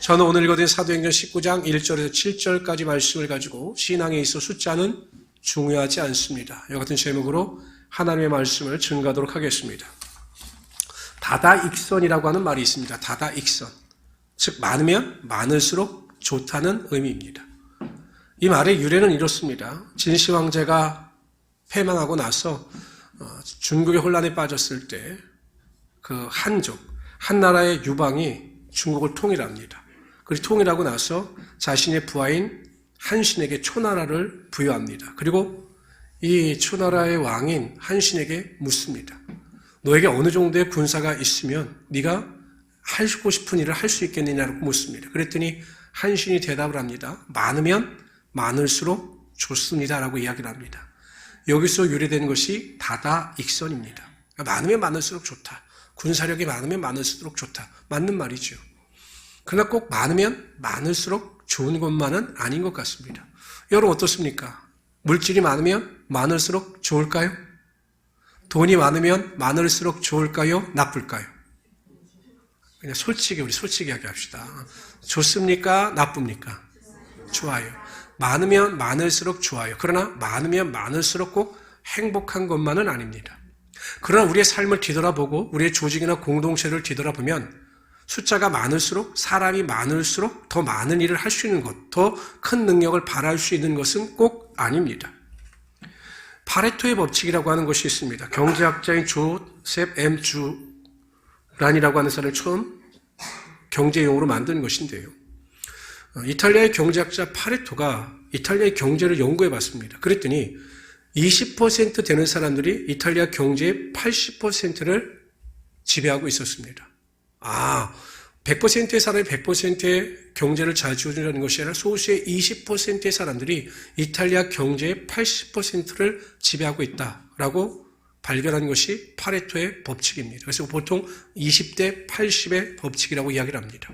저는 오늘 읽어드린 사도행전 19장 1절에서 7절까지 말씀을 가지고 신앙에 있어 숫자는 중요하지 않습니다. 이와 같은 제목으로 하나님의 말씀을 증가하도록 하겠습니다. 다다익선이라고 하는 말이 있습니다. 다다익선. 즉, 많으면 많을수록 좋다는 의미입니다. 이 말의 유래는 이렇습니다. 진시 황제가 패망하고 나서 어, 중국의 혼란에 빠졌을 때 그 한족, 한 나라의 유방이 중국을 통일합니다. 그리고 통일하고 나서 자신의 부하인 한신에게 초나라를 부여합니다. 그리고 이 초나라의 왕인 한신에게 묻습니다. 너에게 어느 정도의 군사가 있으면 네가 하고 싶은 일을 할 수 있겠느냐고 묻습니다. 그랬더니 한신이 대답을 합니다. 많으면 많을수록 좋습니다라고 이야기를 합니다. 여기서 유래된 것이 다다익선입니다. 그러니까 많으면 많을수록 좋다. 군사력이 많으면 많을수록 좋다. 맞는 말이죠. 그러나 꼭 많으면 많을수록 좋은 것만은 아닌 것 같습니다. 여러분 어떻습니까? 물질이 많으면 많을수록 좋을까요? 돈이 많으면 많을수록 좋을까요? 나쁠까요? 그냥 솔직히 우리 솔직히 이야기합시다. 좋습니까? 나쁩니까? 좋아요. 많으면 많을수록 좋아요. 그러나 많으면 많을수록 꼭 행복한 것만은 아닙니다. 그러나 우리의 삶을 뒤돌아보고 우리의 조직이나 공동체를 뒤돌아보면 숫자가 많을수록 사람이 많을수록 더 많은 일을 할 수 있는 것, 더 큰 능력을 발휘할 수 있는 것은 꼭 아닙니다. 파레토의 법칙이라고 하는 것이 있습니다. 경제학자인 조셉 M. 주란이라고 하는 사람을 처음 경제용으로 만든 것인데요. 어, 이탈리아의 경제학자 파레토가 이탈리아의 경제를 연구해 봤습니다. 그랬더니 20% 되는 사람들이 이탈리아 경제의 80%를 지배하고 있었습니다. 아, 100%의 사람이 100%의 경제를 잘 지어주는 것이 아니라 소수의 20%의 사람들이 이탈리아 경제의 80%를 지배하고 있다라고 발견한 것이 파레토의 법칙입니다. 그래서 보통 20대 80의 법칙이라고 이야기를 합니다.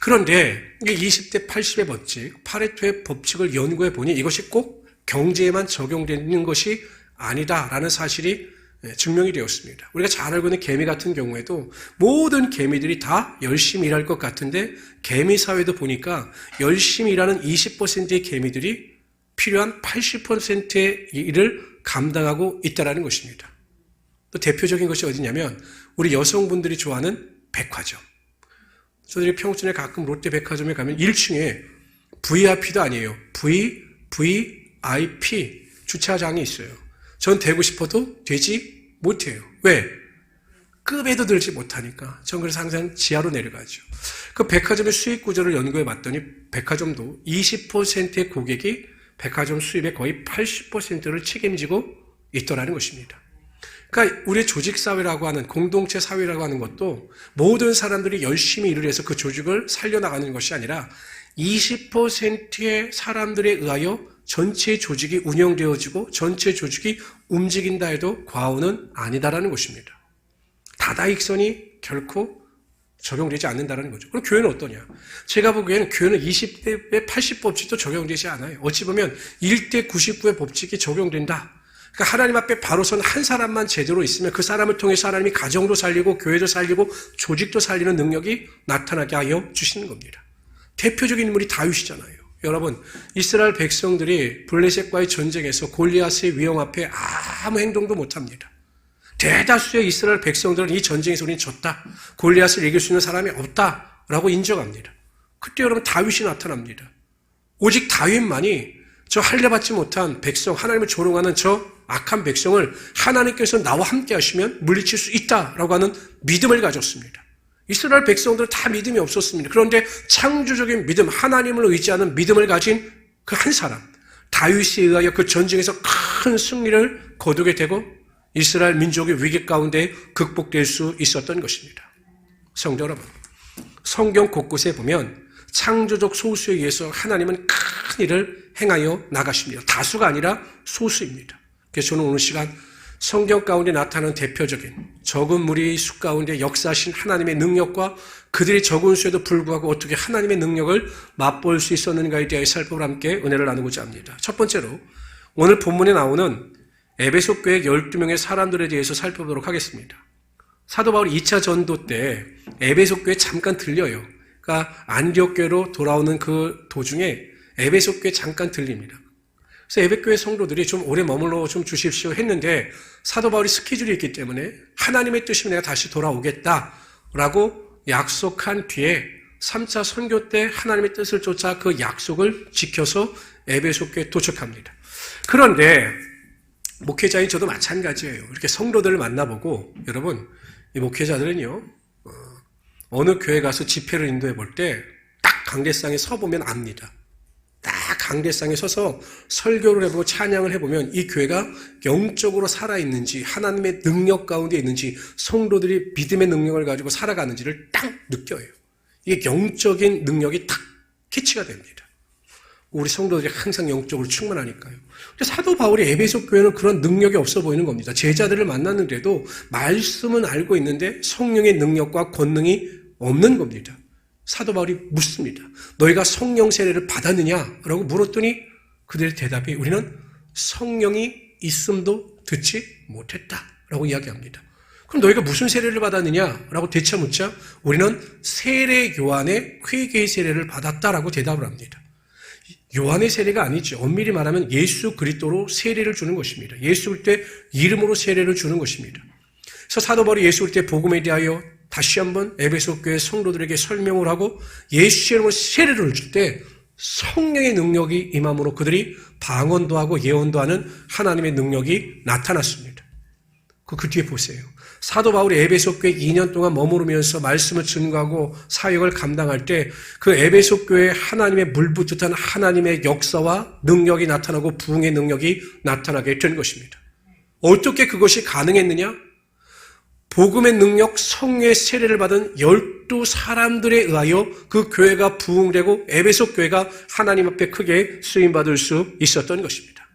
그런데 이게 20대 80의 법칙, 파레토의 법칙을 연구해 보니 이것이 꼭 경제에만 적용되는 것이 아니다라는 사실이 증명이 되었습니다. 우리가 잘 알고 있는 개미 같은 경우에도 모든 개미들이 다 열심히 일할 것 같은데 개미 사회도 보니까 열심히 일하는 20%의 개미들이 필요한 80%의 일을 감당하고 있다는 것입니다. 또 대표적인 것이 어디냐면 우리 여성분들이 좋아하는 백화점. 저들이 평촌에 가끔 롯데 백화점에 가면 1층에 VIP도 아니에요. V, VIP 주차장이 있어요. 전 되고 싶어도 되지 못해요. 왜? 급에도 들지 못하니까. 전 그래서 항상 지하로 내려가죠. 그 백화점의 수익 구조를 연구해 봤더니 백화점도 20%의 고객이 백화점 수입의 거의 80%를 책임지고 있더라는 것입니다. 그러니까 우리의 조직 사회라고 하는 공동체 사회라고 하는 것도 모든 사람들이 열심히 일을 해서 그 조직을 살려나가는 것이 아니라 20%의 사람들에 의하여 전체 조직이 운영되어지고 전체 조직이 움직인다 해도 과오는 아니다라는 것입니다. 다다익선이 결코 적용되지 않는다는 거죠. 그럼 교회는 어떠냐? 제가 보기에는 교회는 20대의 80 법칙도 적용되지 않아요. 어찌 보면 1대 99의 법칙이 적용된다. 그러니까 하나님 앞에 바로 선 한 사람만 제대로 있으면 그 사람을 통해서 하나님이 가정도 살리고 교회도 살리고 조직도 살리는 능력이 나타나게 하여 주시는 겁니다. 대표적인 인물이 다윗이잖아요. 여러분, 이스라엘 백성들이 블레셋과의 전쟁에서 골리앗의 위험 앞에 아무 행동도 못합니다. 대다수의 이스라엘 백성들은 이 전쟁에서 우리는 졌다. 골리앗을 이길 수 있는 사람이 없다 라고 인정합니다. 그때 여러분 다윗이 나타납니다. 오직 다윗만이 저 할례받지 못한 백성, 하나님을 조롱하는 저 악한 백성을 하나님께서 나와 함께 하시면 물리칠 수 있다라고 하는 믿음을 가졌습니다. 이스라엘 백성들 다 믿음이 없었습니다. 그런데 창조적인 믿음, 하나님을 의지하는 믿음을 가진 그 한 사람, 다윗에 의하여 그 전쟁에서 큰 승리를 거두게 되고 이스라엘 민족의 위기 가운데 극복될 수 있었던 것입니다. 성도 여러분, 성경 곳곳에 보면 창조적 소수에 의해서 하나님은 큰 일을 행하여 나가십니다. 다수가 아니라 소수입니다. 그래서 저는 오늘 시간 성경 가운데 나타나는 대표적인 적은 무리 수 가운데 역사하신 하나님의 능력과 그들이 적은 수에도 불구하고 어떻게 하나님의 능력을 맛볼 수 있었는가에 대하여 살펴보려 함께 은혜를 나누고자 합니다. 첫 번째로 오늘 본문에 나오는 에베소 교회 12명의 사람들에 대해서 살펴보도록 하겠습니다. 사도 바울이 2차 전도 때 에베소 교회 잠깐 들려요. 안디옥교로 돌아오는 그 도중에 에베소 교회 잠깐 들립니다. 그래서 에베교회 성도들이 좀 오래 머물러 좀 주십시오 했는데 사도 바울이 스케줄이 있기 때문에 하나님의 뜻이면 내가 다시 돌아오겠다라고 약속한 뒤에 3차 선교 때 하나님의 뜻을 쫓아 그 약속을 지켜서 에베소 교회에 도착합니다. 그런데 목회자인 저도 마찬가지예요. 이렇게 성도들을 만나보고 여러분 이 목회자들은요 어, 느 교회 가서 집회를 인도해 볼 때 딱 강대상에 서 보면 압니다. 딱 강대상에 서서 설교를 해보고 찬양을 해보면 이 교회가 영적으로 살아있는지 하나님의 능력 가운데 있는지 성도들이 믿음의 능력을 가지고 살아가는지를 딱 느껴요. 이게 영적인 능력이 딱 캐치가 됩니다. 우리 성도들이 항상 영적으로 충만하니까요. 사도 바울이 에베소 교회는 그런 능력이 없어 보이는 겁니다. 제자들을 만났는데도 말씀은 알고 있는데 성령의 능력과 권능이 없는 겁니다. 사도 바울이 묻습니다. 너희가 성령 세례를 받았느냐? 라고 물었더니 그들의 대답이 우리는 성령이 있음도 듣지 못했다. 라고 이야기합니다. 그럼 너희가 무슨 세례를 받았느냐? 라고 되차 묻자 우리는 세례 요한의 회개의 세례를 받았다라고 대답을 합니다. 요한의 세례가 아니죠. 엄밀히 말하면 예수 그리스도로 세례를 주는 것입니다. 예수 그리스도의 이름으로 세례를 주는 것입니다. 그래서 사도 바울이 예수 그리스도의 복음에 대하여 다시 한번 에베소 교회 성도들에게 설명을 하고 예수 이름으로 세례를 줄 때 성령의 능력이 임함으로 그들이 방언도 하고 예언도 하는 하나님의 능력이 나타났습니다. 그, 그 뒤에 보세요. 사도 바울이 에베소 교회 2년 동안 머무르면서 말씀을 증거하고 사역을 감당할 때 그 에베소 교회에 하나님의 물붓듯한 하나님의 역사와 능력이 나타나고 부흥의 능력이 나타나게 된 것입니다. 어떻게 그것이 가능했느냐? 복음의 능력 성의 세례를 받은 열두 사람들에 의하여 그 교회가 부흥되고 에베소 교회가 하나님 앞에 크게 쓰임 받을 수 있었던 것입니다.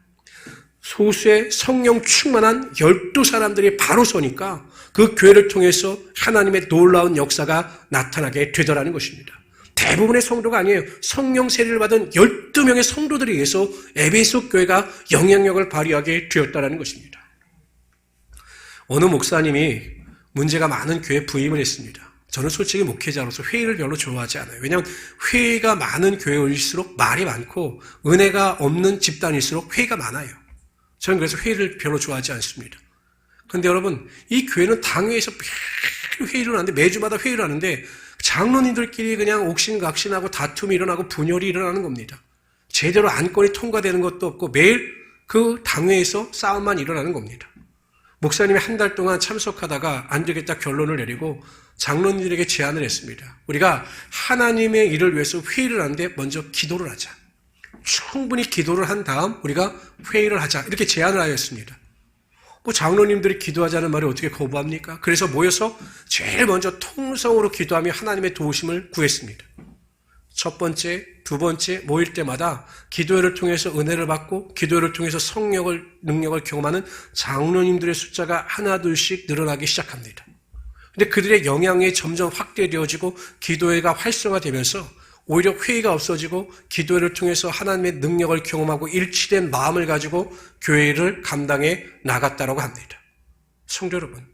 소수의 성령 충만한 열두 사람들이 바로 서니까 그 교회를 통해서 하나님의 놀라운 역사가 나타나게 되더라는 것입니다. 대부분의 성도가 아니에요. 성령 세례를 받은 12명의 성도들에 의해서 에베소 교회가 영향력을 발휘하게 되었다는 것입니다. 어느 목사님이 문제가 많은 교회 부임을 했습니다. 저는 솔직히 목회자로서 회의를 별로 좋아하지 않아요. 왜냐하면 회의가 많은 교회일수록 말이 많고 은혜가 없는 집단일수록 회의가 많아요. 저는 그래서 회의를 별로 좋아하지 않습니다. 그런데 여러분, 이 교회는 당회에서 매일 회의를 하는데 매주마다 회의를 하는데 장로님들끼리 그냥 옥신각신하고 다툼이 일어나고 분열이 일어나는 겁니다. 제대로 안건이 통과되는 것도 없고 매일 그 당회에서 싸움만 일어나는 겁니다. 목사님이 한 달 동안 참석하다가 안 되겠다 결론을 내리고 장로님들에게 제안을 했습니다. 우리가 하나님의 일을 위해서 회의를 하는데 먼저 기도를 하자. 충분히 기도를 한 다음 우리가 회의를 하자. 이렇게 제안을 하였습니다. 뭐 장로님들이 기도하자는 말을 어떻게 거부합니까? 그래서 모여서 제일 먼저 통성으로 기도하며 하나님의 도우심을 구했습니다. 첫 번째, 두 번째 모일 때마다 기도회를 통해서 은혜를 받고 기도회를 통해서 성령을 능력을 경험하는 장로님들의 숫자가 하나 둘씩 늘어나기 시작합니다. 근데 그들의 영향이 점점 확대되어지고 기도회가 활성화되면서 오히려 회의가 없어지고 기도회를 통해서 하나님의 능력을 경험하고 일치된 마음을 가지고 교회를 감당해 나갔다라고 합니다. 성도 여러분,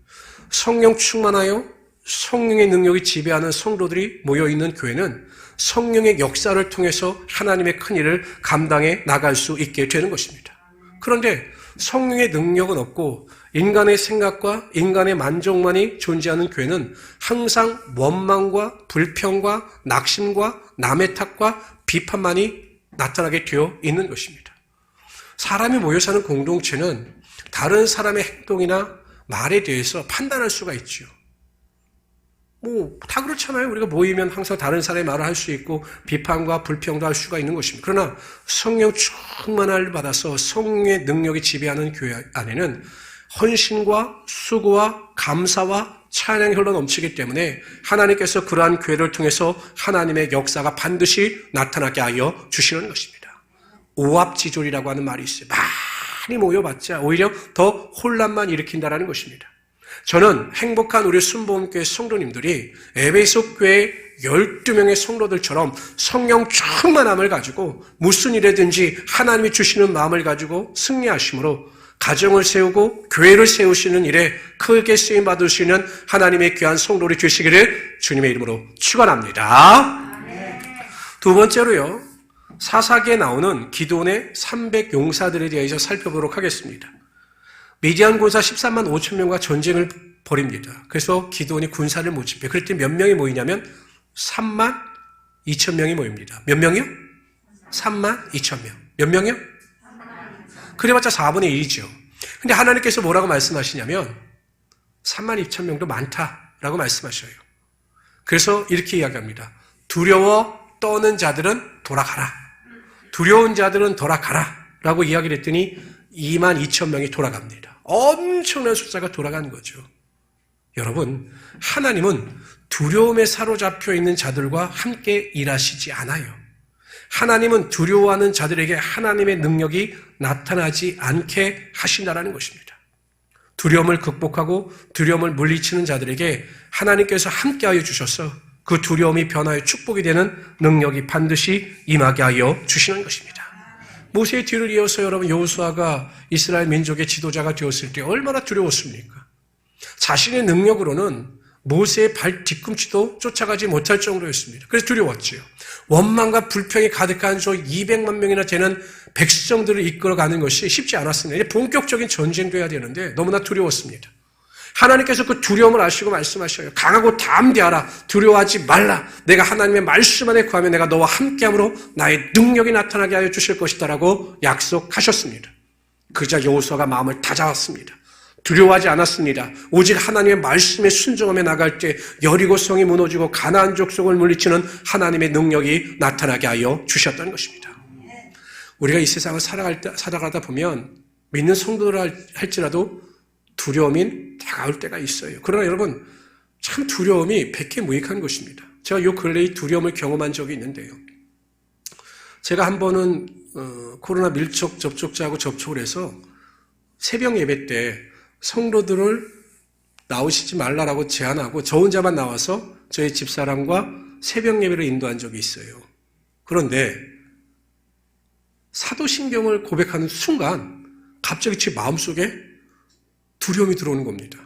성령 충만하여 성령의 능력이 지배하는 성도들이 모여 있는 교회는 성령의 역사를 통해서 하나님의 큰 일을 감당해 나갈 수 있게 되는 것입니다. 그런데 성령의 능력은 없고 인간의 생각과 인간의 만족만이 존재하는 교회는 항상 원망과 불평과 낙심과 남의 탓과 비판만이 나타나게 되어 있는 것입니다. 사람이 모여 사는 공동체는 다른 사람의 행동이나 말에 대해서 판단할 수가 있죠. 뭐, 다 그렇잖아요. 우리가 모이면 항상 다른 사람의 말을 할 수 있고, 비판과 불평도 할 수가 있는 것입니다. 그러나 성령 충만을 받아서 성령의 능력이 지배하는 교회 안에는 헌신과 수고와 감사와 찬양이 흘러 넘치기 때문에 하나님께서 그러한 교회를 통해서 하나님의 역사가 반드시 나타나게 하여 주시는 것입니다. 오합지졸이라고 하는 말이 있어요. 많이 모여봤자 오히려 더 혼란만 일으킨다라는 것입니다. 저는 행복한 우리 순복음교회 성도님들이 에베소 교회 12명의 성도들처럼 성령 충만함을 가지고 무슨 일에든지 하나님이 주시는 마음을 가지고 승리하심으로 가정을 세우고 교회를 세우시는 일에 크게 쓰임 받으시는 하나님의 귀한 성도를 주시기를 주님의 이름으로 축원합니다. 두 번째로요. 사사기에 나오는 기도원의 300 용사들에 대해서 살펴보도록 하겠습니다. 미디안 군사 13만 5천 명과 전쟁을 벌입니다. 그래서 기도원이 군사를 모집해. 그랬더니 몇 명이 모이냐면 3만 2천 명이 모입니다. 몇 명이요? 3만 2천 명. 몇 명이요? 그래봤자 4분의 1이죠. 근데 하나님께서 뭐라고 말씀하시냐면 3만 2천 명도 많다라고 말씀하셔요. 그래서 이렇게 이야기합니다. 두려워 떠는 자들은 돌아가라. 두려운 자들은 돌아가라. 라고 이야기를 했더니 2만 2천 명이 돌아갑니다. 엄청난 숫자가 돌아간 거죠. 여러분, 하나님은 두려움에 사로잡혀 있는 자들과 함께 일하시지 않아요. 하나님은 두려워하는 자들에게 하나님의 능력이 나타나지 않게 하신다라는 것입니다. 두려움을 극복하고 두려움을 물리치는 자들에게 하나님께서 함께하여 주셔서 그 두려움이 변화의 축복이 되는 능력이 반드시 임하게 하여 주시는 것입니다. 모세의 뒤를 이어서 여러분 여호수아가 이스라엘 민족의 지도자가 되었을 때 얼마나 두려웠습니까? 자신의 능력으로는 모세의 발 뒤꿈치도 쫓아가지 못할 정도였습니다. 그래서 두려웠지요. 원망과 불평이 가득한 저 200만 명이나 되는 백성들을 이끌어가는 것이 쉽지 않았습니다. 본격적인 전쟁도 해야 되는데 너무나 두려웠습니다. 하나님께서 그 두려움을 아시고 말씀하셔요. 강하고 담대하라. 두려워하지 말라. 내가 하나님의 말씀 안에 구하면 내가 너와 함께함으로 나의 능력이 나타나게 하여 주실 것이다라고 약속하셨습니다. 그자 여호수아가 마음을 다잡았습니다. 두려워하지 않았습니다. 오직 하나님의 말씀에 순종하며 나갈 때 여리고 성이 무너지고 가나안 족속을 물리치는 하나님의 능력이 나타나게 하여 주셨다는 것입니다. 우리가 이 세상을 살아갈 때, 살아가다 보면 믿는 성도를 할지라도 두려움이 다가올 때가 있어요. 그러나 여러분 참 두려움이 백해 무익한 것입니다. 제가 요 근래에 두려움을 경험한 적이 있는데요. 제가 한 번은 어, 코로나 밀접 접촉자하고 접촉을 해서 새벽 예배 때 성도들을 나오시지 말라라고 제안하고 저 혼자만 나와서 저희 집사람과 새벽 예배를 인도한 적이 있어요. 그런데 사도신경을 고백하는 순간 갑자기 제 마음속에 두려움이 들어오는 겁니다.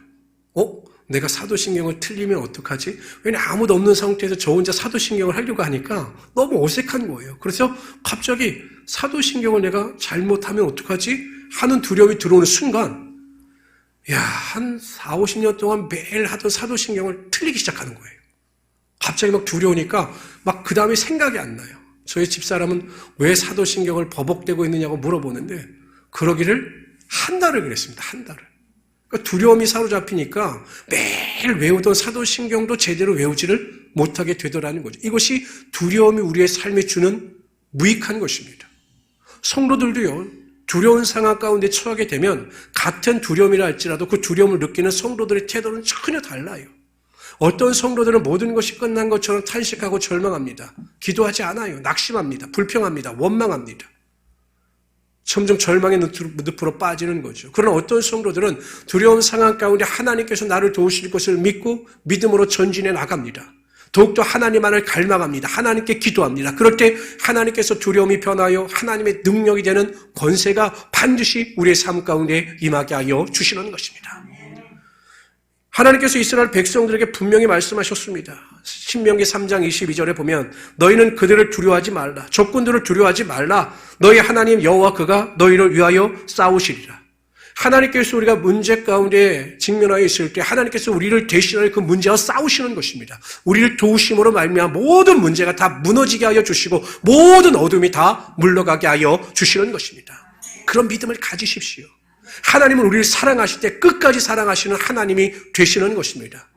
어? 내가 사도신경을 틀리면 어떡하지? 왜냐 아무도 없는 상태에서 저 혼자 사도신경을 하려고 하니까 너무 어색한 거예요. 그래서 갑자기 사도신경을 내가 잘못하면 어떡하지? 하는 두려움이 들어오는 순간 야, 한 4, 50년 동안 매일 하던 사도신경을 틀리기 시작하는 거예요. 갑자기 막 두려우니까 막 그 다음에 생각이 안 나요. 저희 집사람은 왜 사도신경을 버벅대고 있느냐고 물어보는데 그러기를 한 달을 그랬습니다. 한 달을. 그러니까 두려움이 사로잡히니까 매일 외우던 사도신경도 제대로 외우지를 못하게 되더라는 거죠. 이것이 두려움이 우리의 삶에 주는 무익한 것입니다. 성도들도요, 두려운 상황 가운데 처하게 되면 같은 두려움이라 할지라도 그 두려움을 느끼는 성도들의 태도는 전혀 달라요. 어떤 성도들은 모든 것이 끝난 것처럼 탄식하고 절망합니다. 기도하지 않아요. 낙심합니다. 불평합니다. 원망합니다. 점점 절망의 늪으로 빠지는 거죠. 그러나 어떤 성도들은 두려운 상황 가운데 하나님께서 나를 도우실 것을 믿고 믿음으로 전진해 나갑니다. 더욱더 하나님만을 갈망합니다. 하나님께 기도합니다. 그럴 때 하나님께서 두려움이 변하여 하나님의 능력이 되는 권세가 반드시 우리의 삶 가운데 임하게 하여 주시는 것입니다. 하나님께서 이스라엘 백성들에게 분명히 말씀하셨습니다. 신명기 3장 22절에 보면 너희는 그들을 두려워하지 말라. 적군들을 두려워하지 말라. 너희 하나님 여호와 그가 너희를 위하여 싸우시리라. 하나님께서 우리가 문제 가운데 직면하여 있을 때 하나님께서 우리를 대신하여 그 문제와 싸우시는 것입니다. 우리를 도우심으로 말미암아 모든 문제가 다 무너지게 하여 주시고 모든 어둠이 다 물러가게 하여 주시는 것입니다. 그런 믿음을 가지십시오. 하나님은 우리를 사랑하실 때 끝까지 사랑하시는 하나님이 되시는 것입니다.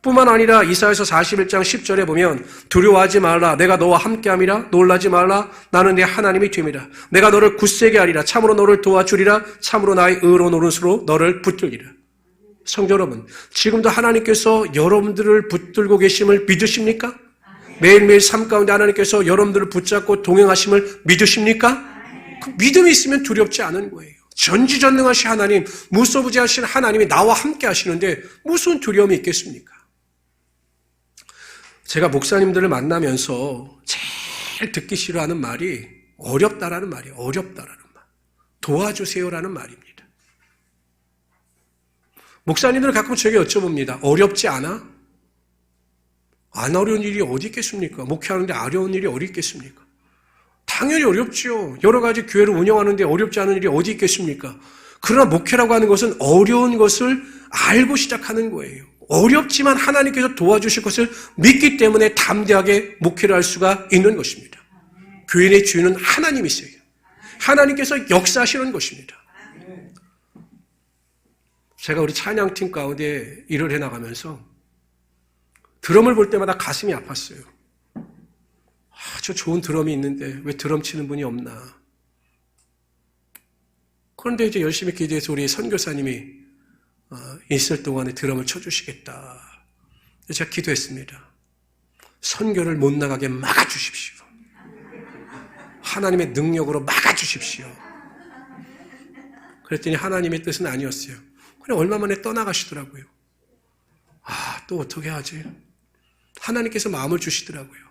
뿐만 아니라 이사에서 41장 10절에 보면 두려워하지 말라. 내가 너와 함께함이라. 놀라지 말라. 나는 내 하나님이 됨이라. 내가 너를 굳세게 하리라. 참으로 너를 도와주리라. 참으로 나의 의로운 오른수로 너를 붙들리라. 성도 여러분 지금도 하나님께서 여러분들을 붙들고 계심을 믿으십니까? 매일매일 삶 가운데 하나님께서 여러분들을 붙잡고 동행하심을 믿으십니까? 그 믿음이 있으면 두렵지 않은 거예요 전지전능하신 하나님, 무소부지하신 하나님이 나와 함께 하시는데 무슨 두려움이 있겠습니까? 제가 목사님들을 만나면서 제일 듣기 싫어하는 말이 어렵다라는 말이에요. 어렵다라는 말. 도와주세요라는 말입니다. 목사님들은 가끔 저에게 여쭤봅니다. 어렵지 않아? 안 어려운 일이 어디 있겠습니까? 목회하는데 어려운 일이 어디 있겠습니까? 당연히 어렵죠. 여러 가지 교회를 운영하는데 어렵지 않은 일이 어디 있겠습니까? 그러나 목회라고 하는 것은 어려운 것을 알고 시작하는 거예요. 어렵지만 하나님께서 도와주실 것을 믿기 때문에 담대하게 목회를 할 수가 있는 것입니다. 교인의 주인은 하나님이세요. 하나님께서 역사하시는 것입니다. 제가 우리 찬양팀 가운데 일을 해나가면서 드럼을 볼 때마다 가슴이 아팠어요. 아주 좋은 드럼이 있는데 왜 드럼 치는 분이 없나. 그런데 이제 열심히 기도해서 우리 선교사님이 어, 있을 동안에 드럼을 쳐주시겠다. 제가 기도했습니다. 선교를 못 나가게 막아주십시오. 하나님의 능력으로 막아주십시오. 그랬더니 하나님의 뜻은 아니었어요. 그냥 얼마 만에 떠나가시더라고요. 아, 또 어떻게 하지? 하나님께서 마음을 주시더라고요.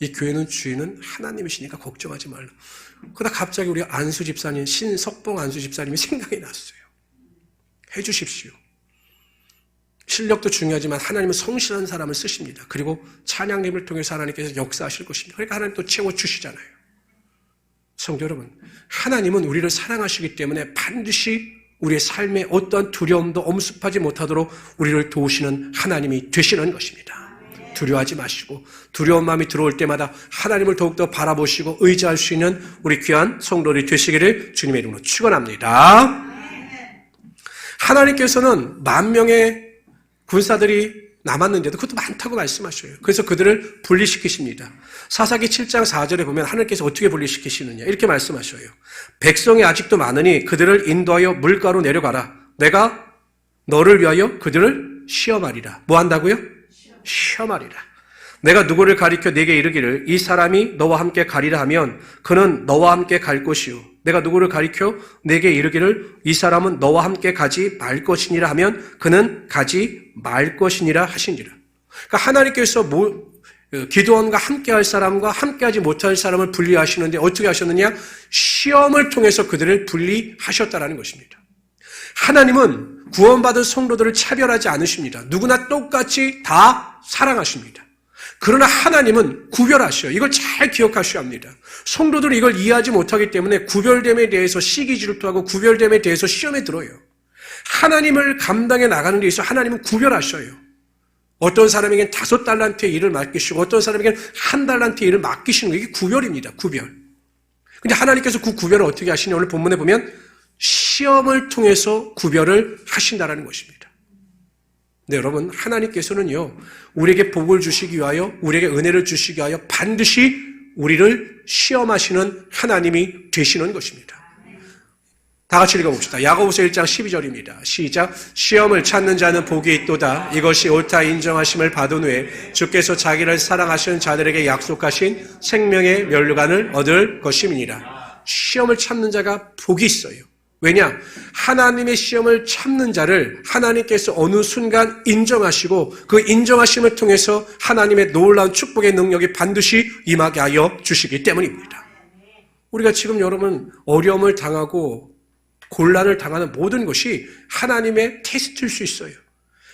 이 교회는 주인은 하나님이시니까 걱정하지 말라. 그러다 갑자기 우리 안수 집사님, 신석봉 안수 집사님이 생각이 났어요. 해 주십시오. 실력도 중요하지만 하나님은 성실한 사람을 쓰십니다. 그리고 찬양님을 통해서 하나님께서 역사하실 것입니다. 그러니까 하나님 또 채워 주시잖아요. 성도 여러분, 하나님은 우리를 사랑하시기 때문에 반드시 우리의 삶에 어떠한 두려움도 엄습하지 못하도록 우리를 도우시는 하나님이 되시는 것입니다. 두려워하지 마시고 두려운 마음이 들어올 때마다 하나님을 더욱더 바라보시고 의지할 수 있는 우리 귀한 성도들이 되시기를 주님의 이름으로 축원합니다. 하나님께서는 만 명의 군사들이 남았는데도 그것도 많다고 말씀하셔요. 그래서 그들을 분리시키십니다. 사사기 7장 4절에 보면 하나님께서 어떻게 분리시키시느냐 이렇게 말씀하셔요. 백성이 아직도 많으니 그들을 인도하여 물가로 내려가라. 내가 너를 위하여 그들을 시험하리라. 뭐 한다고요? 시험하리라. 내가 누구를 가리켜 내게 이르기를 이 사람이 너와 함께 가리라 하면 그는 너와 함께 갈 것이요. 내가 누구를 가리켜 내게 이르기를 이 사람은 너와 함께 가지 말 것이니라 하면 그는 가지 말 것이니라 하시니라. 그러니까 하나님께서 뭐, 기도원과 함께 할 사람과 함께 하지 못할 사람을 분리하시는데 어떻게 하셨느냐? 시험을 통해서 그들을 분리하셨다라는 것입니다. 하나님은 구원받은 성도들을 차별하지 않으십니다. 누구나 똑같이 다 사랑하십니다. 그러나 하나님은 구별하셔요. 이걸 잘 기억하셔야 합니다. 성도들은 이걸 이해하지 못하기 때문에 구별됨에 대해서 시기 질투하고 구별됨에 대해서 시험에 들어요. 하나님을 감당해 나가는 데 있어서 하나님은 구별하셔요. 어떤 사람에겐 다섯 달란트의 일을 맡기시고 어떤 사람에겐 한 달란트의 일을 맡기시는 거 이게 구별입니다. 구별. 근데 하나님께서 그 구별을 어떻게 하시냐 오늘 본문에 보면 시험을 통해서 구별을 하신다라는 것입니다. 네, 여러분, 하나님께서는요, 우리에게 복을 주시기 위하여, 우리에게 은혜를 주시기 위하여 반드시 우리를 시험하시는 하나님이 되시는 것입니다. 다 같이 읽어봅시다. 야고보서 1장 12절입니다. 시작. 시험을 찾는 자는 복이 있도다. 이것이 옳다 인정하심을 받은 후에 주께서 자기를 사랑하시는 자들에게 약속하신 생명의 면류관을 얻을 것임이니라. 시험을 참는 자가 복이 있어요. 왜냐? 하나님의 시험을 참는 자를 하나님께서 어느 순간 인정하시고 그 인정하심을 통해서 하나님의 놀라운 축복의 능력이 반드시 임하게 하여 주시기 때문입니다. 우리가 지금 여러분 어려움을 당하고 곤란을 당하는 모든 것이 하나님의 테스트일 수 있어요.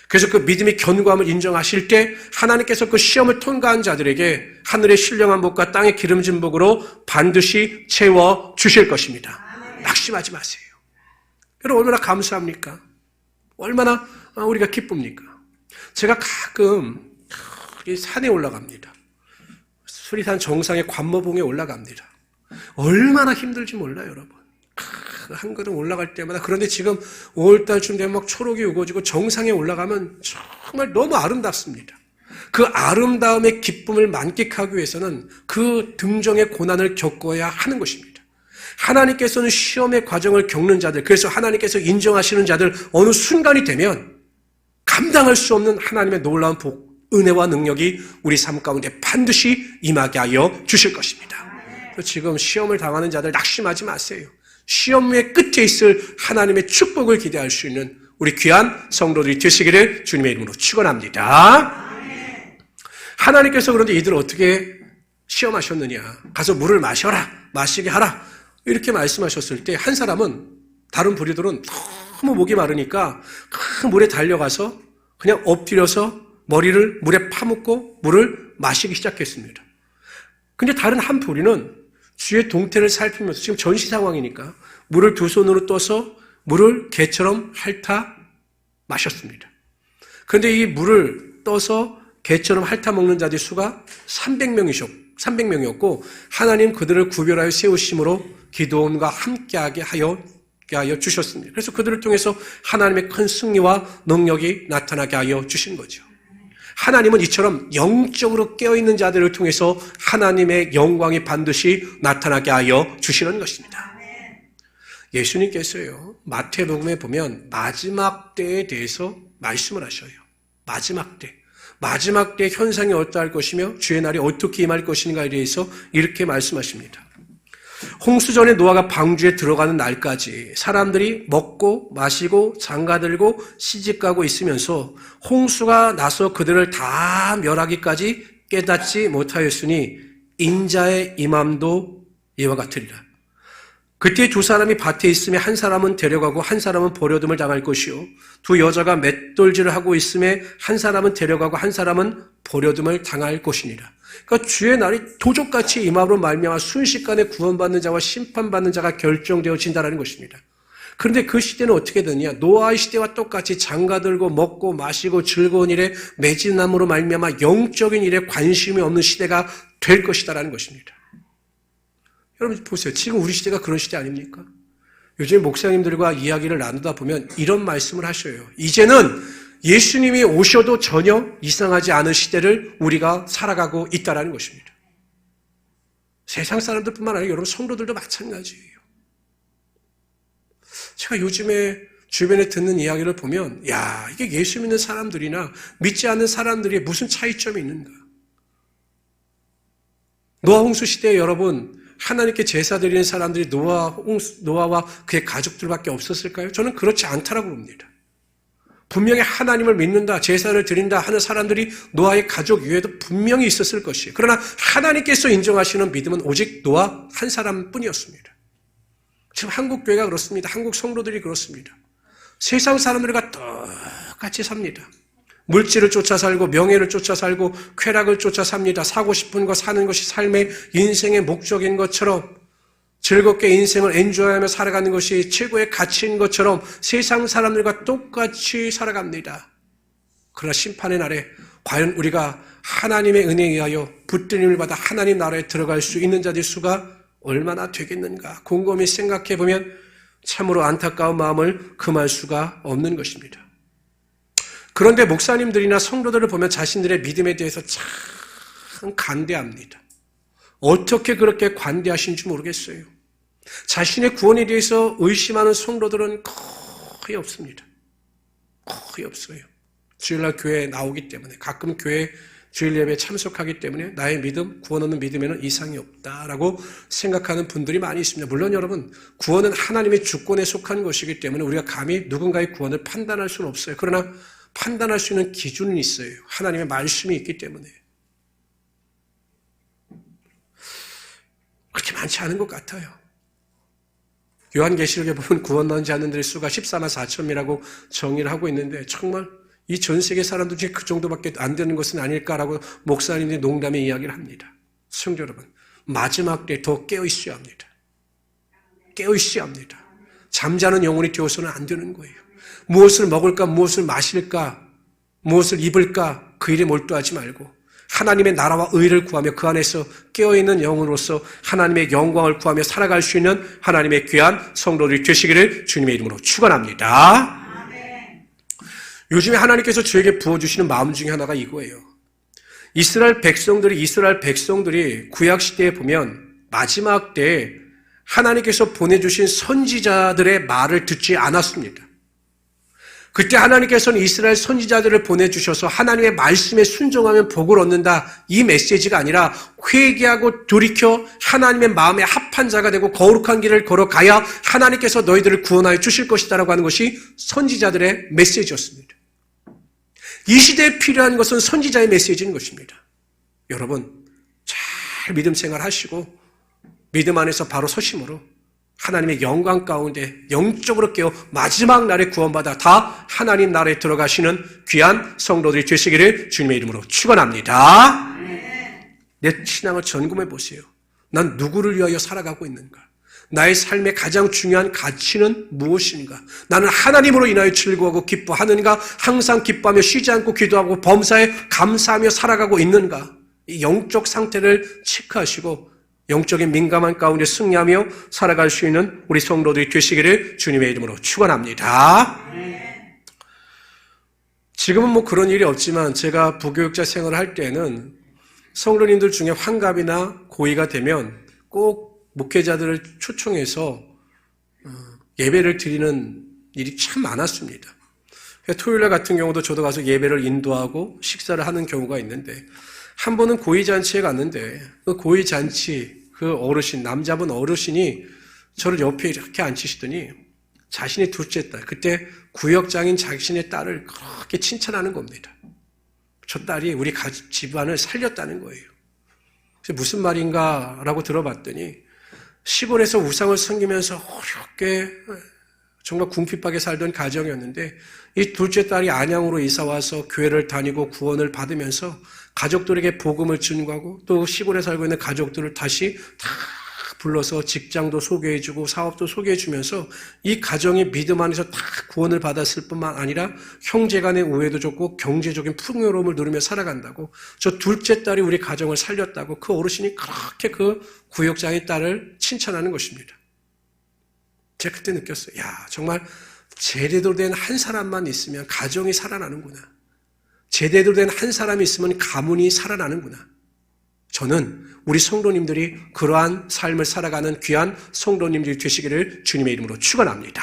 그래서 그 믿음의 견고함을 인정하실 때 하나님께서 그 시험을 통과한 자들에게 하늘의 신령한 복과 땅의 기름진 복으로 반드시 채워 주실 것입니다. 낙심하지 마세요. 여러분 얼마나 감사합니까? 얼마나 우리가 기쁩니까? 제가 가끔 산에 올라갑니다. 수리산 정상의 관모봉에 올라갑니다. 얼마나 힘들지 몰라요, 여러분. 한 걸음 올라갈 때마다 그런데 지금 5월달쯤 되면 막 초록이 우거지고 정상에 올라가면 정말 너무 아름답습니다. 그 아름다움의 기쁨을 만끽하기 위해서는 그 등정의 고난을 겪어야 하는 것입니다. 하나님께서는 시험의 과정을 겪는 자들, 그래서 하나님께서 인정하시는 자들 어느 순간이 되면 감당할 수 없는 하나님의 놀라운 복, 은혜와 능력이 우리 삶 가운데 반드시 임하게 하여 주실 것입니다. 지금 시험을 당하는 자들 낙심하지 마세요. 시험의 끝에 있을 하나님의 축복을 기대할 수 있는 우리 귀한 성도들이 되시기를 주님의 이름으로 축원합니다. 하나님께서 그런데 이들 어떻게 시험하셨느냐? 가서 물을 마셔라, 마시게 하라. 이렇게 말씀하셨을 때 한 사람은 다른 부리들은 너무 목이 마르니까 큰 물에 달려가서 그냥 엎드려서 머리를 물에 파묻고 물을 마시기 시작했습니다. 근데 다른 한 부리는 주의 동태를 살피면서 지금 전시 상황이니까 물을 두 손으로 떠서 물을 개처럼 핥아 마셨습니다. 그런데 이 물을 떠서 개처럼 핥아 먹는 자들의 수가 300명이셨고 300명이었고 하나님 그들을 구별하여 세우심으로 기도원과 함께하게 하여 하여 주셨습니다. 그래서 그들을 통해서 하나님의 큰 승리와 능력이 나타나게 하여 주신 거죠. 하나님은 이처럼 영적으로 깨어있는 자들을 통해서 하나님의 영광이 반드시 나타나게 하여 주시는 것입니다. 예수님께서요, 마태복음에 보면 마지막 때에 대해서 말씀을 하셔요. 마지막 때. 마지막 때 현상이 어떠할 것이며 주의 날이 어떻게 임할 것인가에 대해서 이렇게 말씀하십니다. 홍수전에 노아가 방주에 들어가는 날까지 사람들이 먹고 마시고 장가들고 시집가고 있으면서 홍수가 나서 그들을 다 멸하기까지 깨닫지 못하였으니 인자의 임함도 이와 같으리라. 그때 두 사람이 밭에 있음에 한 사람은 데려가고 한 사람은 버려둠을 당할 것이요 두 여자가 맷돌질을 하고 있음에 한 사람은 데려가고 한 사람은 버려둠을 당할 것이니라. 그러니까 주의 날이 도적같이 임함으로 말미암아 순식간에 구원받는 자와 심판받는 자가 결정되어진다라는 것입니다. 그런데 그 시대는 어떻게 되느냐? 노아의 시대와 똑같이 장가들고 먹고 마시고 즐거운 일에 매진함으로 말미암아 영적인 일에 관심이 없는 시대가 될 것이다라는 것입니다. 여러분 보세요. 지금 우리 시대가 그런 시대 아닙니까? 요즘 목사님들과 이야기를 나누다 보면 이런 말씀을 하셔요. 이제는 예수님이 오셔도 전혀 이상하지 않은 시대를 우리가 살아가고 있다는 것입니다. 세상 사람들뿐만 아니라 여러분 성도들도 마찬가지예요. 제가 요즘에 주변에 듣는 이야기를 보면 야 이게 예수 믿는 사람들이나 믿지 않는 사람들이 무슨 차이점이 있는가? 노아 홍수 시대에 여러분 하나님께 제사 드리는 사람들이 노아, 노아와 그의 가족들밖에 없었을까요? 저는 그렇지 않다라고 봅니다. 분명히 하나님을 믿는다, 제사를 드린다 하는 사람들이 노아의 가족 위에도 분명히 있었을 것이에요. 그러나 하나님께서 인정하시는 믿음은 오직 노아 한 사람뿐이었습니다. 지금 한국 교회가 그렇습니다. 한국 성도들이 그렇습니다. 세상 사람들과 똑같이 삽니다. 물질을 쫓아 살고 명예를 쫓아 살고 쾌락을 쫓아 삽니다. 사고 싶은 거 사는 것이 삶의 인생의 목적인 것처럼 즐겁게 인생을 엔조이하며 살아가는 것이 최고의 가치인 것처럼 세상 사람들과 똑같이 살아갑니다. 그러나 심판의 날에 과연 우리가 하나님의 은혜에 의하여 붙들림을 받아 하나님 나라에 들어갈 수 있는 자들 수가 얼마나 되겠는가 곰곰이 생각해 보면 참으로 안타까운 마음을 금할 수가 없는 것입니다. 그런데 목사님들이나 성도들을 보면 자신들의 믿음에 대해서 참 간대합니다. 어떻게 그렇게 관대하신지 모르겠어요. 자신의 구원에 대해서 의심하는 성도들은 거의 없습니다. 거의 없어요. 주일날 교회에 나오기 때문에 가끔 교회 주일 예배에 참석하기 때문에 나의 믿음, 구원 얻는 믿음에는 이상이 없다라고 생각하는 분들이 많이 있습니다. 물론 여러분, 구원은 하나님의 주권에 속한 것이기 때문에 우리가 감히 누군가의 구원을 판단할 수는 없어요. 그러나 판단할 수 있는 기준은 있어요. 하나님의 말씀이 있기 때문에. 그렇게 많지 않은 것 같아요. 요한계시록에 보면 구원 얻지 않는 들의 수가 14만 4천이라고 정의를 하고 있는데 정말 이 전 세계 사람들 중에 그 정도밖에 안 되는 것은 아닐까라고 목사님들이 농담의 이야기를 합니다. 성도 여러분, 마지막 때 더 깨어 있어야 합니다. 깨어 있어야 합니다. 잠자는 영혼이 되어서는 안 되는 거예요. 무엇을 먹을까, 무엇을 마실까, 무엇을 입을까 그 일에 몰두하지 말고 하나님의 나라와 의를 구하며 그 안에서 깨어있는 영으로서 하나님의 영광을 구하며 살아갈 수 있는 하나님의 귀한 성도들이 되시기를 주님의 이름으로 축원합니다. 요즘에 하나님께서 저에게 부어주시는 마음 중에 하나가 이거예요. 이스라엘 백성들이 이스라엘 백성들이 구약 시대에 보면 마지막 때에 하나님께서 보내주신 선지자들의 말을 듣지 않았습니다. 그때 하나님께서는 이스라엘 선지자들을 보내주셔서 하나님의 말씀에 순종하면 복을 얻는다. 이 메시지가 아니라 회개하고 돌이켜 하나님의 마음에 합한 자가 되고 거룩한 길을 걸어가야 하나님께서 너희들을 구원하여 주실 것이다라고 하는 것이 선지자들의 메시지였습니다. 이 시대에 필요한 것은 선지자의 메시지인 것입니다. 여러분, 잘 믿음 생활 하시고 믿음 안에서 바로 서심으로 하나님의 영광 가운데 영적으로 깨어 마지막 날에 구원받아 다 하나님 나라에 들어가시는 귀한 성도들이 되시기를 주님의 이름으로 축원합니다. 내 신앙을 점검해 보세요. 난 누구를 위하여 살아가고 있는가? 나의 삶의 가장 중요한 가치는 무엇인가? 나는 하나님으로 인하여 즐거워하고 기뻐하는가? 항상 기뻐하며 쉬지 않고 기도하고 범사에 감사하며 살아가고 있는가? 이 영적 상태를 체크하시고 영적인 민감한 가운데 승리하며 살아갈 수 있는 우리 성도들이 되시기를 주님의 이름으로 축원합니다. 지금은 뭐 그런 일이 없지만 제가 부교육자 생활을 할 때는 성도님들 중에 환갑이나 고의가 되면 꼭 목회자들을 초청해서 어, 예배를 드리는 일이 참 많았습니다. 토요일 날 같은 경우도 저도 가서 예배를 인도하고 식사를 하는 경우가 있는데 한 번은 고위 잔치에 갔는데 그 고위 잔치 그 어르신 남자분 어르신이 저를 옆에 이렇게 앉히시더니 자신의 둘째 딸 그때 구역장인 자신의 딸을 그렇게 칭찬하는 겁니다. 저 딸이 우리 가- 집안을 살렸다는 거예요. 무슨 말인가라고 들어봤더니 시골에서 우상을 섬기면서 어렵게 정말 궁핍하게 살던 가정이었는데 이 둘째 딸이 안양으로 이사 와서 교회를 다니고 구원을 받으면서 가족들에게 복음을 전가하고 또 시골에 살고 있는 가족들을 다시 다 불러서 직장도 소개해주고 사업도 소개해주면서 이 가정의 믿음 안에서 다 구원을 받았을 뿐만 아니라 형제간의 우애도 좋고 경제적인 풍요로움을 누리며 살아간다고 저 둘째 딸이 우리 가정을 살렸다고 그 어르신이 그렇게 그 구역장의 딸을 칭찬하는 것입니다. 제가 그때 느꼈어요. 야, 정말 제대로 된 한 사람만 있으면 가정이 살아나는구나. 제대로 된 한 사람이 있으면 가문이 살아나는구나. 저는 우리 성도님들이 그러한 삶을 살아가는 귀한 성도님들이 되시기를 주님의 이름으로 축원합니다.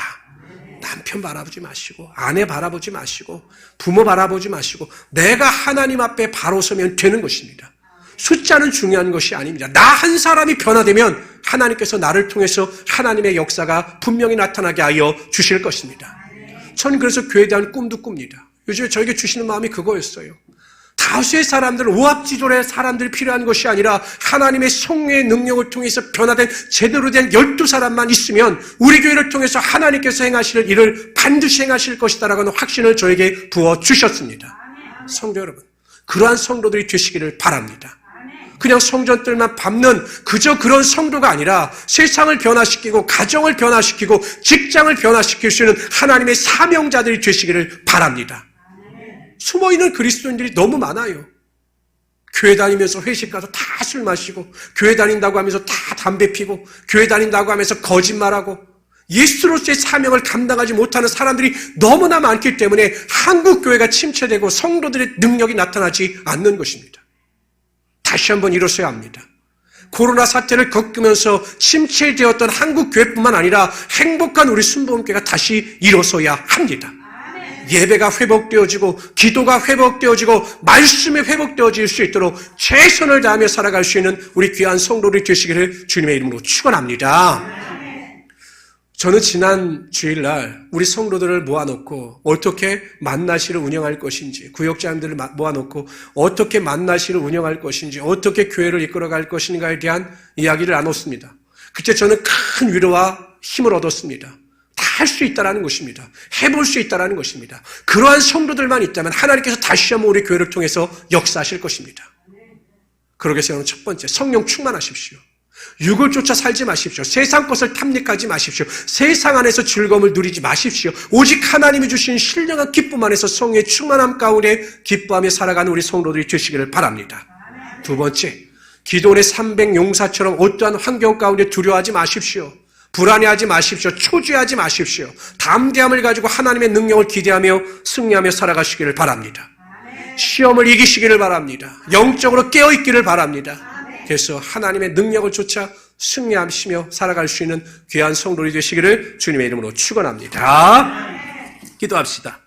남편 바라보지 마시고 아내 바라보지 마시고 부모 바라보지 마시고 내가 하나님 앞에 바로 서면 되는 것입니다. 숫자는 중요한 것이 아닙니다. 나 한 사람이 변화되면 하나님께서 나를 통해서 하나님의 역사가 분명히 나타나게 하여 주실 것입니다. 저는 그래서 교회에 대한 꿈도 꿉니다. 요즘에 저에게 주시는 마음이 그거였어요. 다수의 사람들, 오합지졸의 사람들이 필요한 것이 아니라 하나님의 성령의 능력을 통해서 변화된 제대로 된 열두 사람만 있으면 우리 교회를 통해서 하나님께서 행하실 일을 반드시 행하실 것이다라고 하는 확신을 저에게 부어 주셨습니다. 성도 여러분, 그러한 성도들이 되시기를 바랍니다. 그냥 성전들만 밟는 그저 그런 성도가 아니라 세상을 변화시키고 가정을 변화시키고 직장을 변화시킬 수 있는 하나님의 사명자들이 되시기를 바랍니다. 숨어있는 그리스도인들이 너무 많아요. 교회 다니면서 회식 가서 다 술 마시고, 교회 다닌다고 하면서 다 담배 피고, 교회 다닌다고 하면서 거짓말하고, 예수로서의 사명을 감당하지 못하는 사람들이 너무나 많기 때문에 한국 교회가 침체되고 성도들의 능력이 나타나지 않는 것입니다. 다시 한번 일어서야 합니다. 코로나 사태를 겪으면서 침체되었던 한국 교회뿐만 아니라 행복한 우리 순복음교회가 다시 일어서야 합니다. 예배가 회복되어지고 기도가 회복되어지고 말씀이 회복되어질 수 있도록 최선을 다하며 살아갈 수 있는 우리 귀한 성도들이 되시기를 주님의 이름으로 축원합니다. 저는 지난 주일날 우리 성도들을 모아놓고 어떻게 만나시를 운영할 것인지 구역장들을 모아놓고 어떻게 만나시를 운영할 것인지 어떻게 교회를 이끌어갈 것인가에 대한 이야기를 나눴습니다. 그때 저는 큰 위로와 힘을 얻었습니다. 다할수 있다라는 것입니다. 해볼 수 있다라는 것입니다. 그러한 성도들만 있다면 하나님께서 다시 한번 우리 교회를 통해서 역사하실 것입니다. 그러기 위해서 여러분 첫 번째 성령 충만하십시오. 육을 쫓아 살지 마십시오. 세상 것을 탐닉하지 마십시오. 세상 안에서 즐거움을 누리지 마십시오. 오직 하나님이 주신 신령한 기쁨 안에서 성의 충만함 가운데 기뻐하며 살아가는 우리 성도들이 되시기를 바랍니다. 두 번째, 기도원의 300 용사처럼 어떠한 환경 가운데 두려워하지 마십시오. 불안해하지 마십시오. 초조해하지 마십시오. 담대함을 가지고 하나님의 능력을 기대하며 승리하며 살아가시기를 바랍니다. 시험을 이기시기를 바랍니다. 영적으로 깨어있기를 바랍니다. 그래서 하나님의 능력을 쫓아 승리하시며 살아갈 수 있는 귀한 성도이 되시기를 주님의 이름으로 축원합니다. 기도합시다.